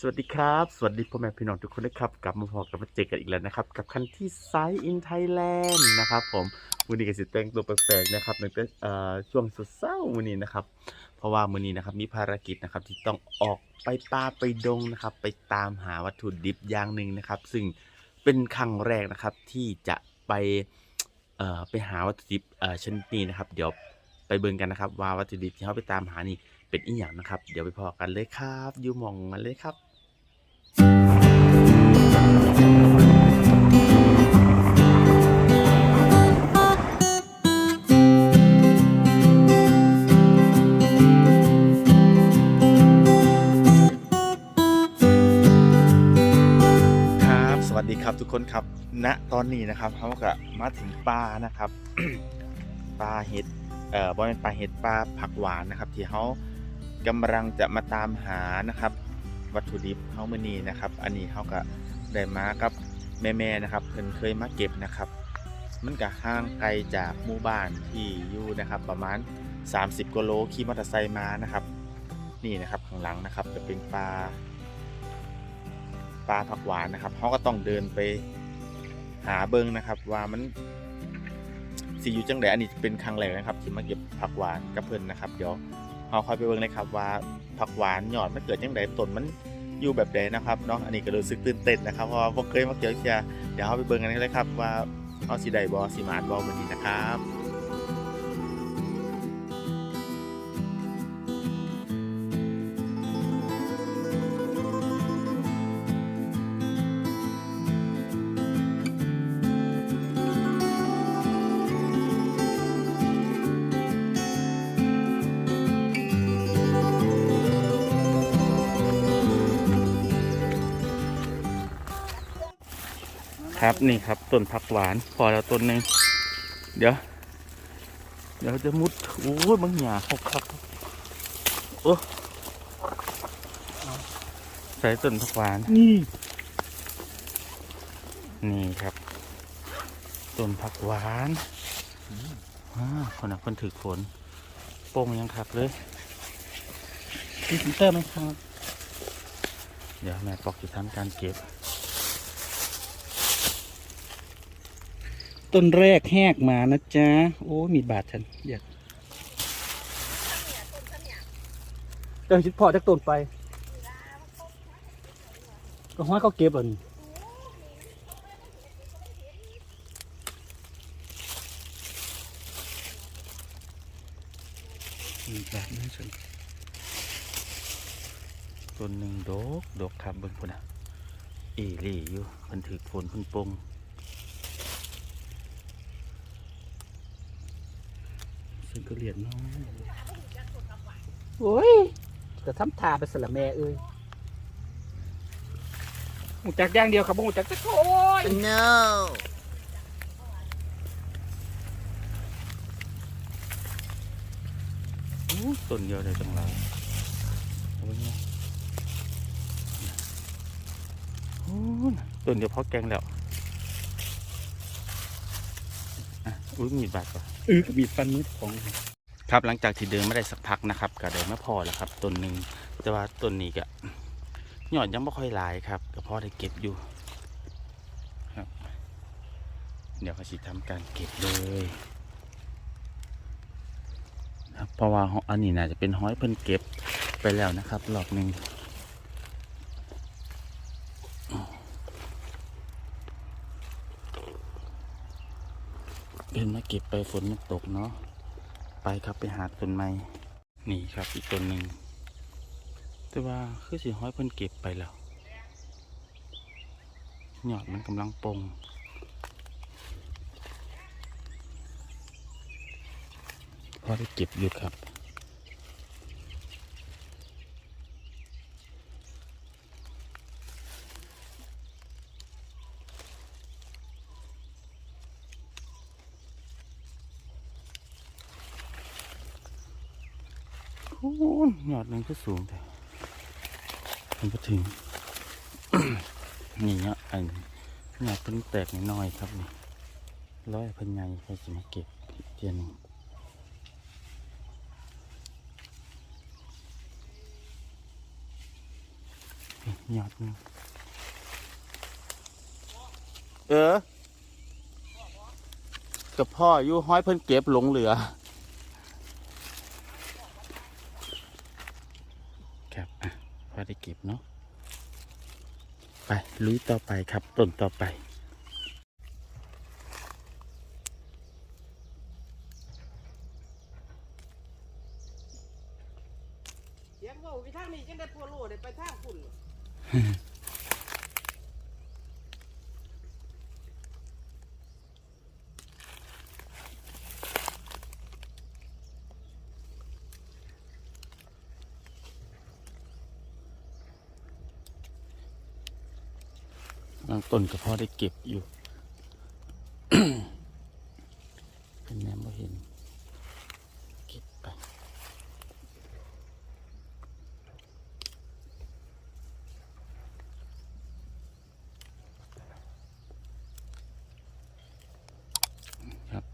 สวัสดีครับ สวัสดีพ่อแม่พี่น้องทุกคนนะครับ กลับมาพบกับมาเจอกันอีกแล้วนะครับ กับคันที่ไซส์อินไทยแลนด์นะครับผมวันนี้ก็สิแต่งตัวแปลกๆนะครับในแต่เอ่อช่วงสุดเศร้าวันนี้นะครับ เพราะว่ามื้อนี้นะครับมีภารกิจนะครับที่ต้องออกไปป่าไปดงนะครับ ไปตามหาวัตถุดิบอย่างหนึ่งนะครับ ซึ่งเป็นครั้งแรกนะครับที่จะไปไปหาวัตถุดิบชนิดนี้นะครับ เดี๋ยวไปเบิ่งกันนะครับ ว่าวัตถุดิบที่เขาไปตามหานี่เป็นอีหยังนะครับ เดี๋ยวไปพอกันเลยครับอยู่มองมันเลยครับ วัสดีครับทุกคนครับ ณ ตอนนี้นะครับเขาก็มาถึงปลานะครับ ปลาเห็ด เอ่อบ่เป็นปลาเห็ดปลาผักหวานนะครับ ที่เขากำลังจะมาตามหานะครับ วัตถุดิบเขาเมื่อนี้นะครับ อันนี้เขาก็ ได้มากับแม่ๆนะครับเพิ่นเคยมาเก็บนะครับ มันก็ห่างไกลจากหมู่บ้านที่อยู่นะครับ ประมาณ 30กิโลขี่มอเตอร์ไซค์มานะครับ นี่นะครับข้างหลังนะครับ จะเป็นปลาปลาผักหวานนะครับเขาก็ต้องเดินไปหาเบิ้งนะครับ ว่ามันสีอยู่จังไดอันนี้เป็นครั้งแรกนะครับที่มาเก็บผักหวานกับเพิ่นนะครับ เดี๋ยวเราคอยไปเบิ้งนะครับว่าผักหวานหยอดมันเกิดจังไดต้นมัน อยู่แบบใดนะครับเนาะอันนี้ก็รู้สึกตื่นเต้นนะครับเพราะว่าบ่เคยมาเกี่ยวเชียเดี๋ยวเราไปเบิ้งกันเลยครับว่าเอาสีใดบอสีมาดบอวันนี้นะครับ ครับนี่ครับต้นผักหวานพอแล้วต้นหนึ่งเดี๋ยว เดี๋ยวจะมุดโอ้ยบางหยาหกครับโอ้ใส่ต้นผักหวานนี่นี่ครับต้นผักหวานอ่าคนน่ะคนถือฝนโป่งยังครับเลยมีฟิลเตอร์ไหมครับ เดี๋ยวแม่ปอกจะทำการเก็บ ต้นแรกแหกมานะจ๊ะ โอ้ มีบาทฉันอยากเดินชิดพอจากต้นไป ก็ห้อยเขาเก็บอะนี่มีบาทนะฉันต้นหนึ่งดก ดกครับเบิ่งพุ่นอะ อีหลี่อยู่มันถือฝนพิ่นปง ฉัน ก็เหรียนน้อยโอ้ยจะทำทาไปสละแม่เอ้ยหูจักอย่างเดียวครับหูจักจะโอ้ย No. ต้นเดียวได้จังไรเอาไว้เนี่ยโอ้น่ะต้นเดียวพอแกงแล้ว อะอุ้ยมีดบาดก่อนเออมีฟันมือของ ครับหลังจากที่เดินไม่ได้สักพักนะครับก็ได้ไม่พอแล้วครับต้นหนึ่งแต่ว่าต้นนี้ก็ยอดยังไม่ค่อยหลายครับก็พอได้เก็บอยู่ครับ เดี๋ยวเขาสิทำการเก็บเลยครับเพราะว่าอันนี้น่าจะเป็นห้อยเพิ่นเก็บไปแล้วนะครับรอบหนึ่ง เก็บไปฝนมันตกเนาะไปครับไปหาต้นไม้นี่ครับอีกต้นหนึ่งแต่ว่าคือสีห้อยเพิ่นเก็บไปแล้วยอดมันกำลังปงพอได้เก็บอยู่ครับ โอ้ยอดมันก็สูงแต่มันก็ถึง นี่เนาะอันยอดเพิ่นแตกน้อยครับนี่ร้อยเพิ่นใหญ่ใครจะมาเก็บเทียนงเยอดนี่เออกับพ่ออยู่ห้อยเพิ่นเก็บหลงเหลือ ครับอะพอได้เก็บเนาะ ไปลุยต่อไปครับต้นต่อไป เสียงเว่าไปทางนี้จังได้พัวโลได้ไปทางคุณ บาง ต้นก็พอได้เก็บอยู่เป็นแนมบ่เห็น เก็บไป ครับ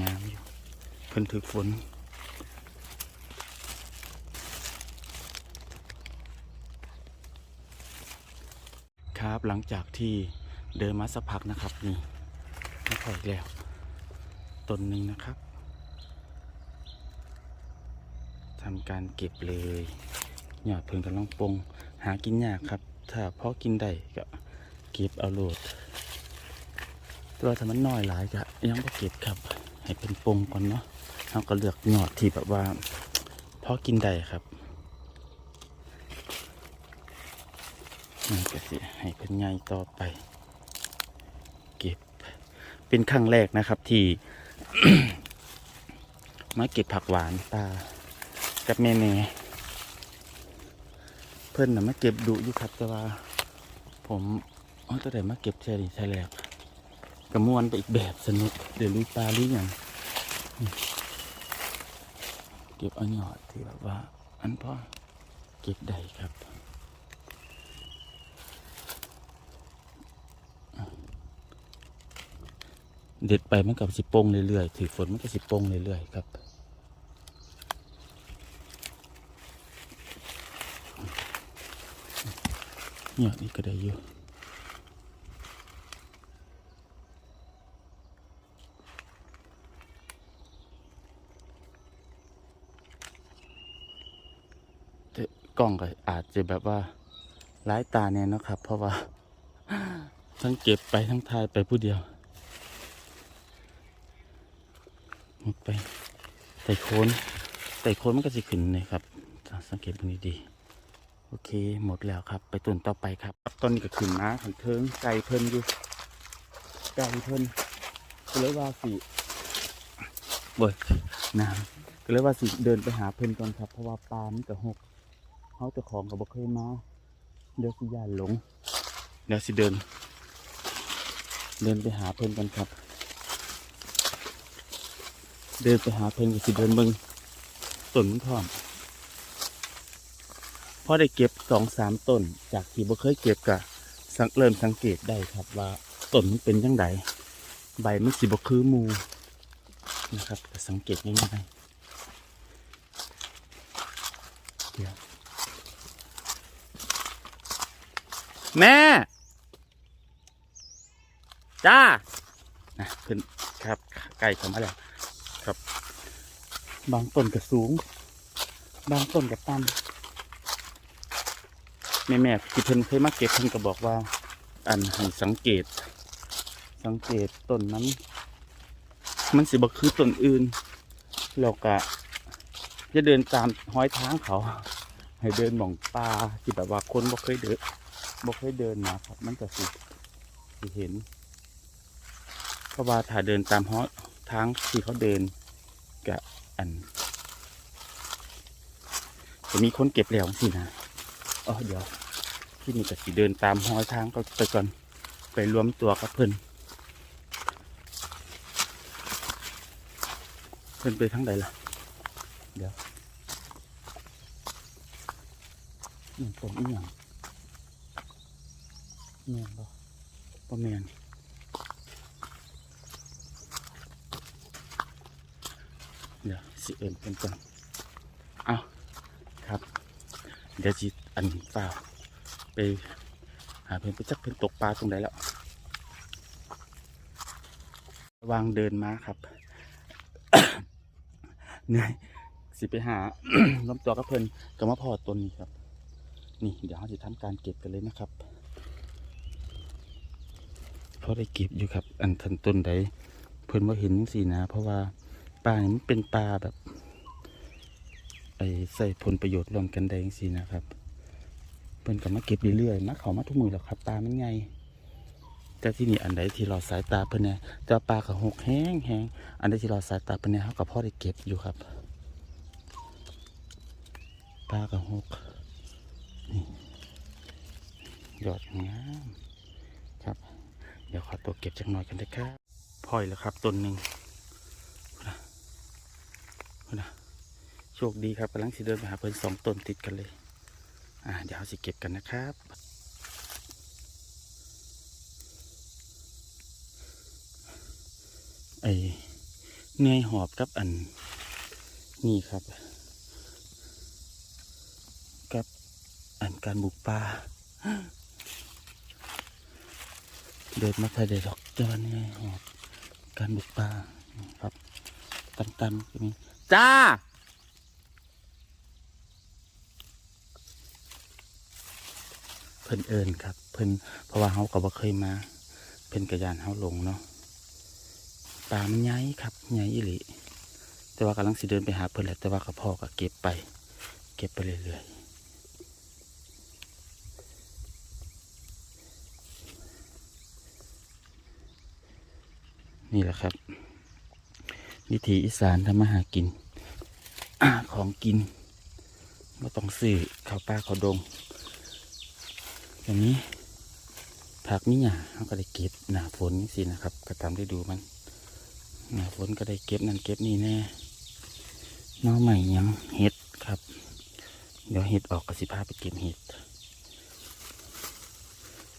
งามอยู่เพิ่นถึกฝน ครับ หลังจากที่เดินมาสักพักนะครับนี่ไม่ค่อยแล้วต้นหนึ่งนะครับทำการเก็บเลยหยอดเพิ่งกำลังปงหากินยากครับ ถ้าพอกินได้ก็เก็บเอาโหลดตัวถ้ามันน้อยหลายก็ยังไม่เก็บครับ ให้เป็นปงก่อนเนาะเราก็เลือกหยอดที่แบบว่าพอกินได้ครับ นี่ก็สิให้เป็นไงต่อไป เก็บ เป็นครั้งแรกนะครับ ที่มาเก็บผักหวานตากับแม่แม่เพิ่อนน่ะมาเก็บดุอยู่ครับ แต่ว่า ผมเอตัวไหนมาเก็บแช่ดีแช่แรกกระมวนไปอีกแบบสนุก เดี๋ยวลุยปลาลุยอย่างเก็บเอาหยอดที่แบบว่า อันพ่อเก็บได้ครับ เด็ดไปมันกับสิปงเรื่อยๆถือฝนมันก็สิปงเรื่อยๆครับเนี่ยนี่ก็ได้อยู่กล้องก็อาจจะแบบว่าร้ายตาเนี่ยนะครับ เพราะว่า ทั้งเก็บไปทั้งทายไปผู้เดียว ห มดไปไต่โคนไต่โคนมันก็จะขึ้นเลยครับ สังเกตตรงนี้ดี โอเคหมดแล้วครับ ไปตุนต่อไปครับต้นนี้ก็ขึ้นมาขันเทิงไก่เพิ่นอยู่ไก่เพิ่นก็เลยว่าสิเว้ยน้ำก็เลยว่าสิเดินไปหาเพิ่นก่อนครับ เพราะว่าปลามันก็หกเขาเจะของกับบ่เคยมาเดี๋ยวสิย่านหลงเดี๋ยวสิเดิน เดินไปหาเพิ่นกันครับ เดินไปหาเพิ่นก็สิเดินเบิ่งต้นมันพร้อมพอได้เก็บสองสามต้น จากที่บ่เคยเก็บก็สังเริ่มสังเกตได้ครับว่าต้นมันเป็นยังไงใบมันสิบ่คือมูนะครับก็สังเกตง่ายๆเดี๋ยวแม่ จ้านะเพิ่นครับไก่เข้ามาแล้ว ครับ บางต้นก็สูง บางต้นก็ต่ำแม่แม่ๆที่เพิ่นเคยมาเก็บเพิ่นก็บอกว่า อันให้สังเกต สังเกตต้นนั้น มันสิบ่คือต้นอื่นแล้วก็จะเดินตามห้อยทางเขา ให้เดินหม่องป่าที่แบบว่าคนบ่เคยเดินบ่เคยเดินมาครับ มันก็สิสิเห็นเพราะว่าถ้าเดินตามห้อย ทางที่เขาเดินกับอันจะมีคนเก็บแล้วสินะอ๋อเดี๋ยว ที่นี่ก็สิเดินตามหอยทางก็ไปก่อนไปรวมตัวกับเพิ่นเพิ่นไปทางใดล่ะ เดี๋ยวนี่ต้นอีหยังแม่นบ่บ่แม่น เดี๋ยว สิเอินเป็นก่อนเอาครับ เดี๋ยวจิอันเปล่าไปหาเพิ่นไปจักเพิ่นตกปลาตรงไหนแล้วระวางเดินมาครับเหนื่อยสิไปหาล้มตัวกับเพิ่นก็มาพอต้นนี้ครับ นี่เดี๋ยวเราจะทำการเก็บกันเลยนะครับเพราะได้เก็บอยู่ครับ อันทันต้นใดเพิ่นว่าเห็นสินะ เพราะว่า ปลาเนี่ยมันเป็นปลาแบบไอ้ใส่ผลประโยชน์รวมกันได้จังซี่นะครับเพิ่นก็มาเก็บเรื่อยๆมาเขามาทุกมือแล้วครับปลามันใหญ่แต่ที่นี่อันใดที่เราสายตาเพิ่นเนี่ยจะปลากับหกแห้งแห้งอันใดที่เราสายตาเพิ่นเนี่ยเขากับพ่อได้เก็บอยู่ครับปลากับหกนี่ยอดงามครับ เดี๋ยวขอตัวเก็บจักหน่อยกันนะครับพอยแล้วครับต้นหนึ่ง นะโชคดีครับกำลังสิเดินไปหาเพิ่นสองต้นติดกันเลย อ่าเดี๋ยวเราสิเก็บกันนะครับไอเนยหอบกับอันนี่ครับ กับอันการบุกป่าเดินมาไทยได้ดอกเจ้าเนื่ยหอบการบุกป่าครับตันๆก็มี จ้า เพิ่นเอิญครับ เพิ่นเพราะว่าเฮาก็บ่เคยมา เพิ่นกระยานเฮาลงเนาะปลามันใหญ่ครับใหญ่อีหลีแต่ว่ากำลังสิเดินไปหาเพิ่นแหละแต่ว่ากับพ่อก็เก็บไป เก็บไปเรื่อยๆนี่แหละครับ วิถีอีสานทำมาหากิน ของกินไม่ต้องซื้อข้าวปลาข้าวดงอย่างนี้ผักมีหยาเขาก็ได้เก็บหนาฝนนี่สินะครับ ก็ตามได้ดูมันหนาฝนก็ได้เก็บนั่นเก็บนี่แน่น้องใหม่ยังเห็ดครับ เดี๋ยวเห็ดออกกสิพาไปเก็บเห็ด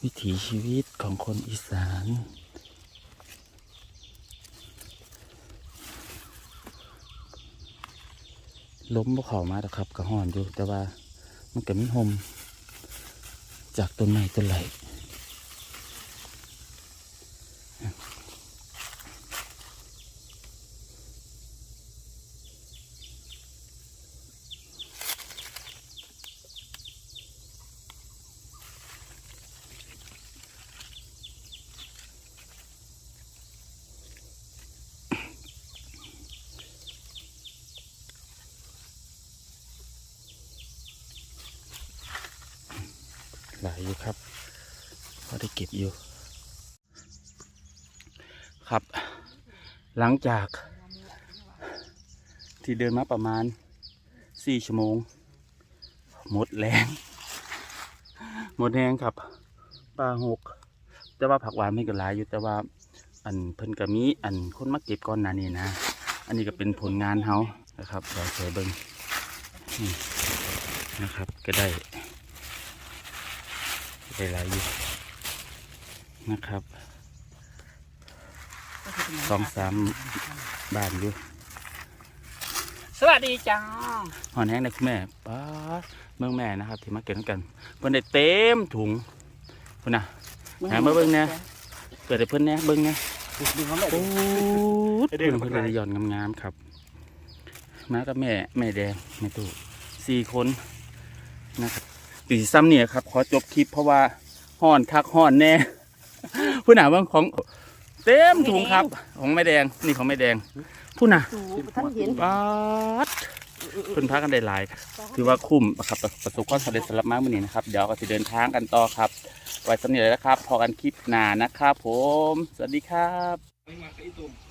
วิถีชีวิตของคนอีสาน ล้มบ่เข่ามาแต่ครับกระห่อนอยู่ แต่ว่ามันก็มีหมจากต้นไม้ต้นไหล หลายอยู่ครับพอได้เก็บอยู่ ครับ หลังจากที่เดินมาประมาณสี่ชั่วโมง หมดแรงหมดแรงครับปลาหก แต่ว่าผักหวานไม่ก็หลายอยู่แต่ว่าอันเพิ่นก็มีอันคนมาเก็บก่อนนานี้นะ อันนี้ก็เป็นผลงานเฮานะครับเราใช้เบิ้งนี่นะครับ ก็ได้ ได้หลายอยู่นะครับสองสามบานอยู่สวัสดีจ้าหอนแห้งนะคุณแม่ป้าดเมืองแม่นะครับที่มาเก็บกันเพิ่นได้เต็มถุงพุ่นนะหามาเบิ่งแหน่เปิดให้เพิ่นแหน่เบิ่งแหน่ดูเขาไม่โอ้ได้ยเพิ่นเพิ่นเลยหย่อนงามๆครับมากับแม่แม่แดงแม่ตู่สี่คนนะครับ ปีซ้ำเนี่ยครับ ขอจบคลิปเพราะว่าห่อนคักห่อนแน่ผู้หนาเบิ่งของเต็มถุงครับ ของแม่แดงนี่ของแม่แดง ผู้น่ะท่านเห็นป๊าดเพิ่นพากันได้หลายครับถือว่าคุ้มครับประสบความสำเร็จสำหรับมามื้อนี้นะครับ เดี๋ยวก็สิเดินทางกันต่อครับ ไว้สำเนียงแล้วนะครับ พอกันคลิปหน้านะครับ ผม สวัสดีครับ